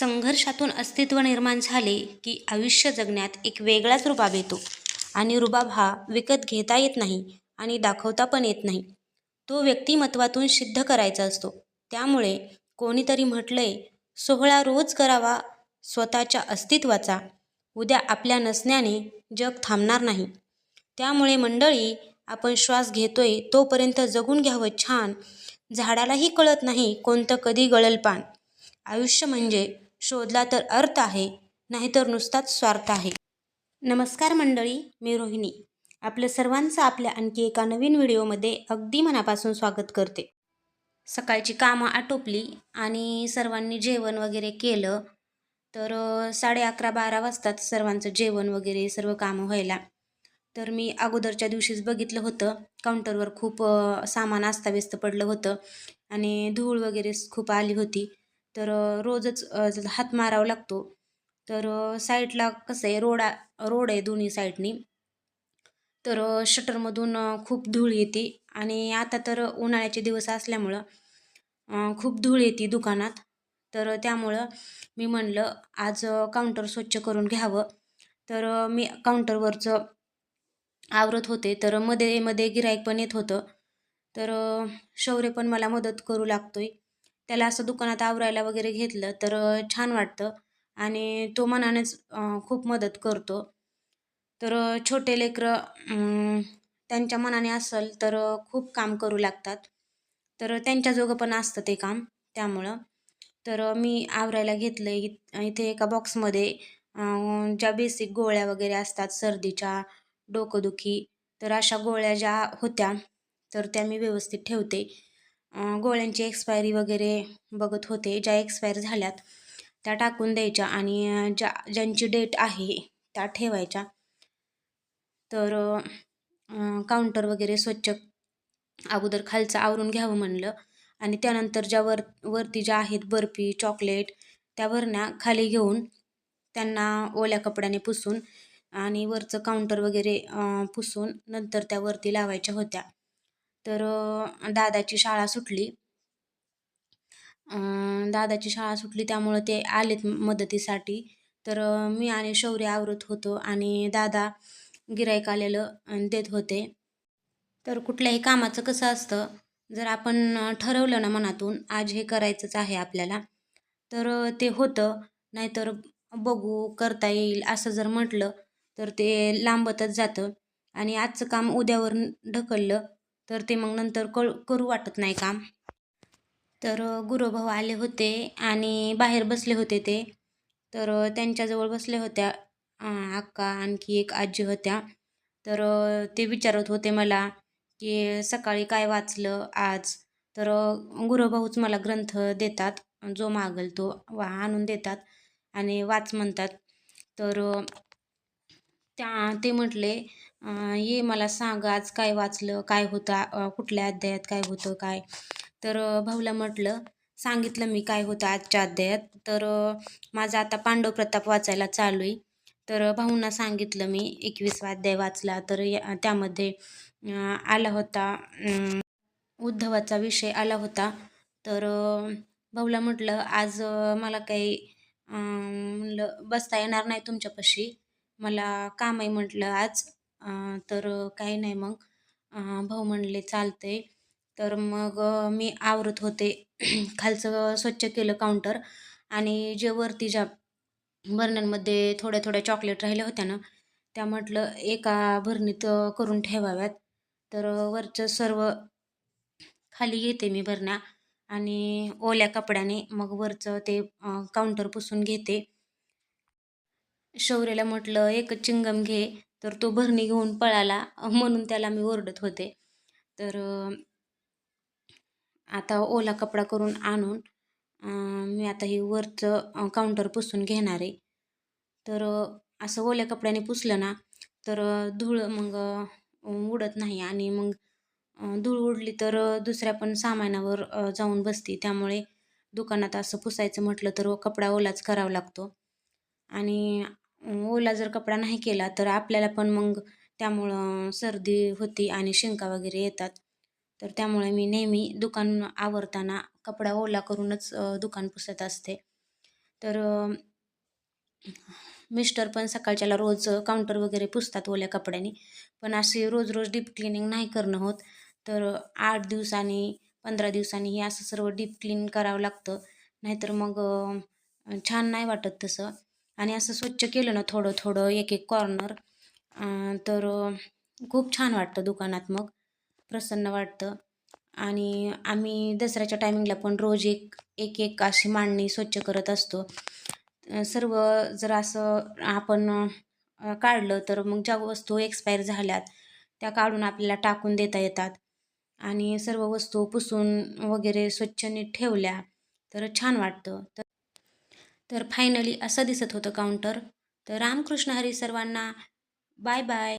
संघर्षातून अस्तित्व निर्माण झाले की आयुष्य जगण्यात एक वेगळाच रुबाब येतो. आणि रुबाब हा विकत घेता येत नाही आणि दाखवता पण येत नाही. तो व्यक्तिमत्वातून सिद्ध करायचा असतो. त्यामुळे कोणीतरी म्हटलंय सोहळा रोज करावा स्वतःच्या अस्तित्वाचा. उद्या आपल्या नसण्याने जग थांबणार नाही. त्यामुळे मंडळी आपण श्वास घेतोय तोपर्यंत जगून घ्यावं छान. झाडालाही कळत नाही कोणतं कधी गळल पान. आयुष्य म्हणजे शोधला तर अर्थ आहे नाहीतर नुसताच स्वार्थ आहे. नमस्कार मंडळी मी रोहिणी. आपलं सर्वांचं आपल्या आणखी एका नवीन व्हिडिओमध्ये अगदी मनापासून स्वागत करते. सकाळची कामं आटोपली आणि सर्वांनी जेवण वगैरे केलं तर साडे अकरा बारा वाजतात सर्वांचं जेवण वगैरे सर्व कामं व्हायला. तर मी अगोदरच्या दिवशीच बघितलं होतं काउंटरवर खूप सामान अस्ताव्यस्त पडलं होतं आणि धूळ वगैरे खूप आली होती. तर रोजच हात मारावा लागतो तर साईडला कसं आहे रोड रोड आहे दोन्ही साईडनी. तर शटरमधून खूप धूळ येते आणि आता तर उन्हाळ्याचे दिवस असल्यामुळं खूप धूळ येते दुकानात. तर त्यामुळं मी म्हणलं आज काउंटर स्वच्छ करून घ्यावं. तर मी काउंटरवरचं आवरत होते तर मध्ये मध्ये गिराईक पण येत होतं. तर शौर्य पण मला मदत करू लागतोय. त्याला असं दुकानात आवरायला वगैरे घेतलं तर छान वाटतं. आणि तो मनानेच खूप मदत करतो. तर छोटे लेकरं त्यांच्या मनाने असेल तर खूप काम करू लागतात. तर त्यांच्याजोगं पण असतं ते काम त्यामुळं. तर मी आवरायला घेतलं इ- इथे एका बॉक्समध्ये ज्या बेसिक गोळ्या वगैरे असतात सर्दीच्या डोकंदुखी तर अशा गोळ्या ज्या होत्या तर त्या मी व्यवस्थित ठेवते. गोळ्यांची एक्सपायरी वगैरे बघत होते. ज्या एक्सपायर झाल्यात त्या टाकून द्यायच्या आणि ज्या ज्यांची डेट आहे त्या ठेवायच्या. तर काउंटर वगैरे स्वच्छ अगोदर खालचं आवरून घ्यावं म्हणलं. आणि त्यानंतर ज्या वर वरती ज्या आहेत बर्फी चॉकलेट त्या भरण्या खाली घेऊन त्यांना ओल्या कपड्याने पुसून आणि वरचं काउंटर वगैरे पुसून नंतर त्या वरती लावायच्या होत्या. तर दादाची शाळा सुटली. दादाची शाळा सुटली त्यामुळं ते आलेत मदतीसाठी. तर मी आणि शौर्य आवरत होतो आणि दादा गिरायक आलेलं देत होते. तर कुठल्याही कामाचं कसं असतं जर आपण ठरवलं ना मनातून आज हे करायचंच आहे आपल्याला तर ते होतं. नाहीतर बघू करता येईल असं जर म्हटलं तर ते लांबतच जातं. आणि आजचं काम उद्यावर ढकललं तर ते मग नंतर कळ करू वाटत नाही काम. तर गुरुभाऊ आले होते आणि बाहेर बसले होते ते. तर त्यांच्याजवळ बसल्या होत्या अक्का आणखी एक आजी होत्या. तर ते विचारत होते मला की सकाळी काय वाचलं आज? तर गुरुभाऊच मला ग्रंथ देतात जो मागल तो वा आणून देतात आणि वाच म्हणतात. तर त्या ते म्हटले ये मला सांग आज काय वाचलं काय होतं कुठल्या अध्यायात काय होतं काय? तर भाऊला म्हटलं सांगितलं मी काय होतं आजच्या अध्यायात. तर माझा आता पांडव प्रताप वाचायला चालू आहे. तर भाऊंना सांगितलं मी एकवीसवा अध्याय वाचला तर या त्यामध्ये आला होता उद्धवाचा विषय आला होता. तर भाऊला म्हटलं आज मला काही म्हणलं बसता येणार नाही तुमच्यापाशी. मला काम आहे म्हटलं आज तर काही नाही मग. भाऊ म्हणले चालतंय. तर मग मी आवरत होते. खालचं स्वच्छ केलं काउंटर आणि जे वरती ज्या भरण्यांमध्ये थोड्या थोड्या चॉकलेट राहिल्या होत्या ना त्या म्हटलं एका भरणीत करून ठेवाव्यात. तर वरचं सर्व खाली घेते मी भरण्या आणि ओल्या कपड्याने मग वरचं ते काउंटर पुसून घेते. शौर्याला म्हटलं एकच चिंगम घे तर तो भरणी घेऊन पळाला. म्हणून त्याला मी ओरडत होते. तर आता ओला कपडा करून आणून मी आता ही वरचं काउंटर पुसून घेणार आहे. तर असं ओल्या कपड्याने पुसलं ना तर धूळ मग उडत नाही आणि मग धूळ उडली तर दुसऱ्या पण सामानावर जाऊन बसते. त्यामुळे दुकानात असं पुसायचं म्हटलं तर कपडा ओलाच करावा लागतो. आणि ओला जर कपडा नाही केला तर आपल्याला पण मग त्यामुळं सर्दी होती आणि शिंका वगैरे येतात. तर त्यामुळे मी नेहमी दुकान आवरताना कपडा ओला करूनच दुकान पुसत असते. तर मिस्टर पण सकाळच्याला रोज काउंटर वगैरे पुसतात ओल्या कपड्याने. पण असे रोज रोज डीप क्लिनिंग नाही करणं होत. तर आठ दिवसांनी पंधरा दिवसांनी हे असं सर्व डीप क्लीन करावं लागतं. नाहीतर मग छान नाही वाटत तसं. आणि असं स्वच्छ केलं ना थोडं थोडं एक एक कॉर्नर तर खूप छान वाटतं दुकानात मग. प्रसन्न वाटतं. आणि आम्ही दसऱ्याच्या टायमिंगला पण रोज एक एक एक अशी मांडणी स्वच्छ करत असतो. सर्व जर असं आपण काढलं तर मग ज्या वस्तू एक्सपायर झाल्यात त्या काढून आपल्याला टाकून देता येतात. आणि सर्व वस्तू पुसून वगैरे स्वच्छ नीट ठेवल्या तर छान वाटतं. तर तर फायनली असं दिसत होतं काउंटर तर रामकृष्ण हरी सर्वांना बाय बाय